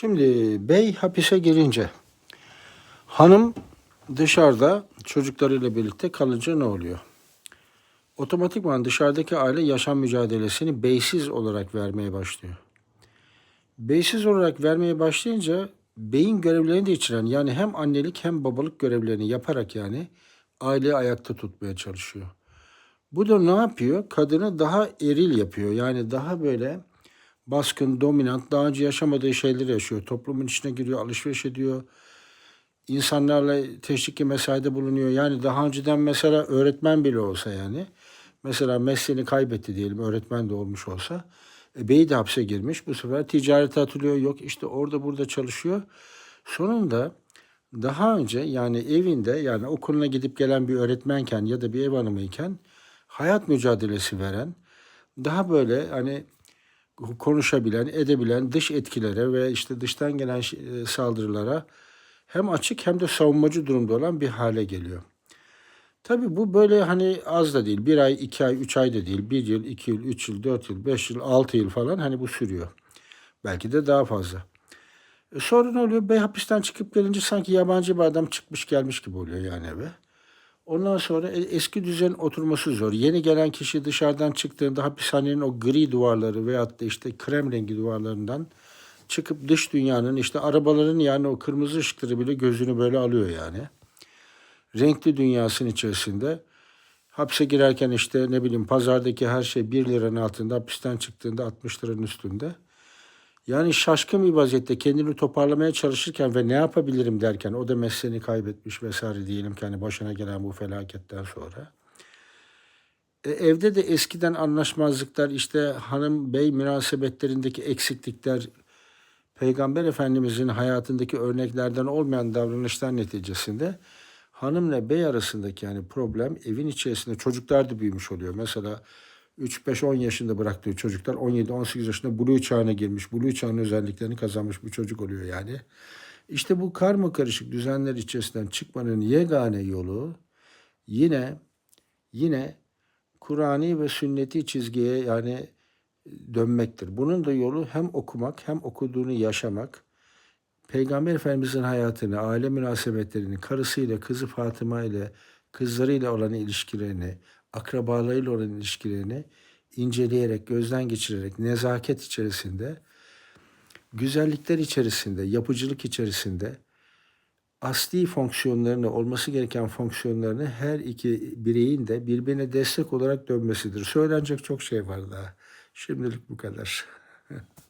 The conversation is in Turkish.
Şimdi bey hapise girince hanım dışarıda çocuklarıyla birlikte kalınca ne oluyor? Otomatikman dışarıdaki aile yaşam mücadelesini beysiz olarak vermeye başlıyor. Beysiz olarak vermeye başlayınca beyin görevlerini de içeren yani hem annelik hem babalık görevlerini yaparak yani aileyi ayakta tutmaya çalışıyor. Bu da ne yapıyor? Kadını daha eril yapıyor. Yani daha böyle baskın, dominant, daha önce yaşamadığı şeyleri yaşıyor. Toplumun içine giriyor, alışveriş ediyor. İnsanlarla teşviki mesaide bulunuyor. Yani daha önceden mesela öğretmen bile olsa yani. Mesela mesleğini kaybetti diyelim, öğretmen de olmuş olsa. E, beyi de hapse girmiş. Bu sefer ticarete atılıyor. Yok işte orada burada çalışıyor. Sonunda daha önce yani evinde yani okuluna gidip gelen bir öğretmenken ya da bir ev hanımıyken hayat mücadelesi veren daha böyle hani konuşabilen, edebilen dış etkilere ve işte dıştan gelen e, saldırılara hem açık hem de savunmacı durumda olan bir hale geliyor. Tabii bu böyle hani az da değil. Bir ay, iki ay, üç ay da değil. Bir yıl, iki yıl, üç yıl, dört yıl, beş yıl, altı yıl falan hani bu sürüyor. Belki de daha fazla. E sonra ne oluyor? Bey hapisten çıkıp gelince sanki yabancı bir adam çıkmış gelmiş gibi oluyor yani eve. Ondan sonra e- eski düzen oturması zor. Yeni gelen kişi dışarıdan çıktığında hapishanenin o gri duvarları veyahut da işte krem rengi duvarlarından çıkıp dış dünyanın işte arabaların yani o kırmızı ışıkları bile gözünü böyle alıyor yani. Renkli dünyasının içerisinde hapse girerken işte ne bileyim pazardaki her şey 1 liranın altında hapisten çıktığında 60 liranın üstünde. Yani şaşkın bir vaziyette kendini toparlamaya çalışırken ve ne yapabilirim derken o da mesleğini kaybetmiş vesaire diyelim ki hani başına gelen bu felaketten sonra. E, evde de eskiden anlaşmazlıklar işte hanım bey münasebetlerindeki eksiklikler Peygamber Efendimizin hayatındaki örneklerden olmayan davranışlar neticesinde hanımla bey arasındaki yani problem evin içerisinde çocuklar da büyümüş oluyor. Mesela 3-5-10 yaşında bıraktığı çocuklar 17-18 yaşında buluğ çağına girmiş. Buluğ çağının özelliklerini kazanmış bir çocuk oluyor yani. İşte bu karma karışık düzenler içerisinden çıkmanın yegane yolu yine yine Kur'ani ve sünneti çizgiye yani dönmektir. Bunun da yolu hem okumak hem okuduğunu yaşamak. Peygamber Efendimizin hayatını, aile münasebetlerini, karısıyla, kızı Fatıma ile, kızlarıyla olan ilişkilerini, akrabalarıyla olan ilişkilerini inceleyerek, gözden geçirerek, nezaket içerisinde, güzellikler içerisinde, yapıcılık içerisinde asli fonksiyonlarını, olması gereken fonksiyonlarını her iki bireyin de birbirine destek olarak dönmesidir. Söylenecek çok şey var daha. Şimdilik bu kadar.